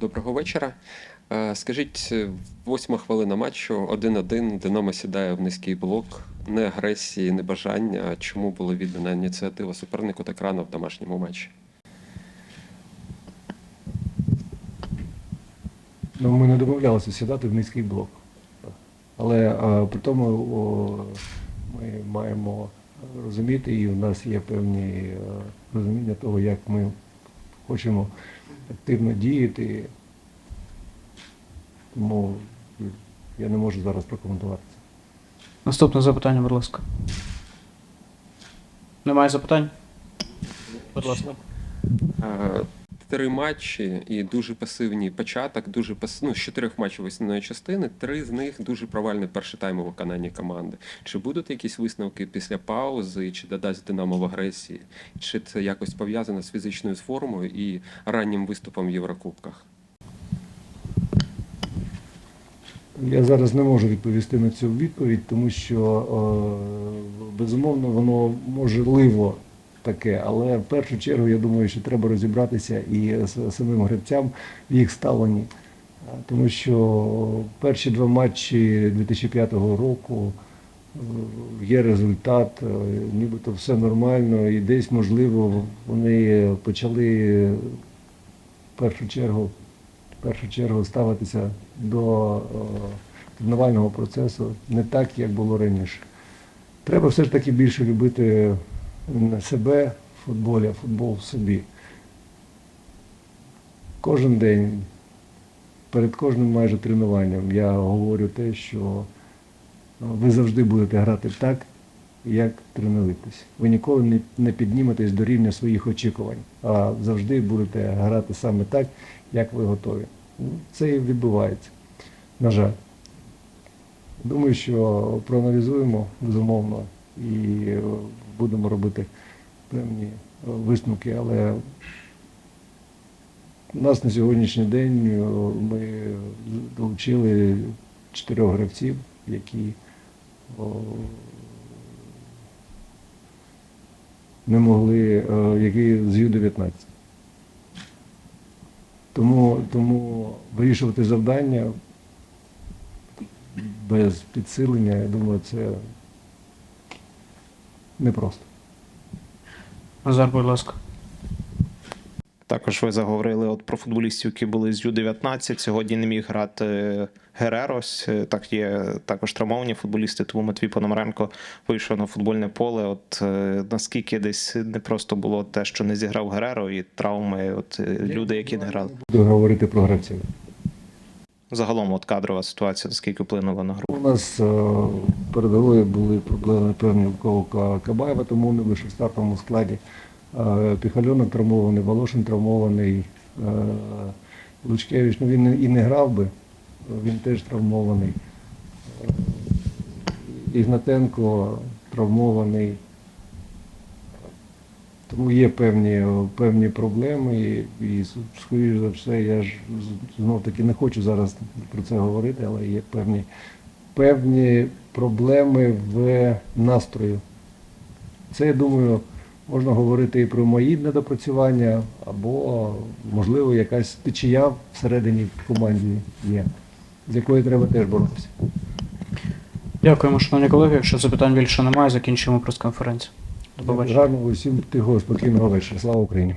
Доброго вечора. Е, Скажіть, е, восьма хвилина матчу, 1-1, Динамо сідає в низький блок. Не агресії, не бажання. Чому була віддана ініціатива супернику так рано в домашньому матчі? Ну, ми не домовлялися сідати в низький блок. Але а, при тому ми маємо розуміти, і у нас є певні е, розуміння того, як ми хочемо активно діяти. Тому я не можу зараз прокоментувати це. Наступне запитання, будь ласка. Немає запитань? Будь ласка. Три матчі і дуже пасивний початок, дуже пас... ну, з чотирьох матчів основної частини, три з них дуже провальний перший тайм у виконанні команди. Чи будуть якісь висновки після паузи, чи додасть Динамо в агресії, чи це якось пов'язано з фізичною формою і раннім виступом в Єврокубках? Я зараз не можу відповісти на цю відповідь, тому що е, безумовно воно можливо таке, але в першу чергу я думаю, що треба розібратися і з самим гравцям в їх ставленні. Е, Тому що перші два матчі 2005 року е, є результат, е, нібито все нормально, і десь, можливо, вони почали в першу чергу в першу чергу ставитися до тренувального процесу не так, як було раніше. Треба все ж таки більше любити не себе в футболі, а футбол в собі. Кожен день, перед кожним майже тренуванням я говорю те, що е, ви завжди будете грати так, як тренуєтесь. Ви ніколи не, підніметесь до рівня своїх очікувань, а завжди будете грати саме так, як ви готові. Ну, Це і відбувається, на жаль. Думаю, що проаналізуємо безумовно і будемо робити певні е, висновки, але нас на сьогоднішній день е, ми долучили чотирьох гравців, які не могли, е, які з Ю-19. Тому, тому вирішувати завдання без підсилення, я думаю, це непросто. Назар, будь ласка. Також ви заговорили от про футболістів, які були з Ю-19. Сьогодні не міг грати Герерос. Так є також травмовані футболісти, тому Матвій Пономаренко вийшов на футбольне поле. От е, наскільки десь не просто було те, що не зіграв Гереро, і травми, от е, люди, які не грали. Буду говорити про гравців. Загалом, от кадрова ситуація, наскільки вплинула на гру. У нас е, перед грою були проблеми певні Ковка Кабаєва, тому не вийшов в стартовому складі. Е, Піхальонок травмований, Волошин травмований, е, Лучкевич, ну він і не грав би, він теж травмований. Ігнатенко травмований. Тому є певні, певні проблеми, і, і скоріш за все, я ж знов таки не хочу зараз про це говорити, але є певні, певні проблеми в настрою. Це, я думаю, можна говорити і про мої недопрацювання, або, можливо, якась течія всередині в команді є, з якою треба теж боротися. Дякуємо, шановні колеги. Якщо запитань більше немає, закінчуємо прес-конференцію. Гарного усім тихого, спокійного вечора. Слава Україні!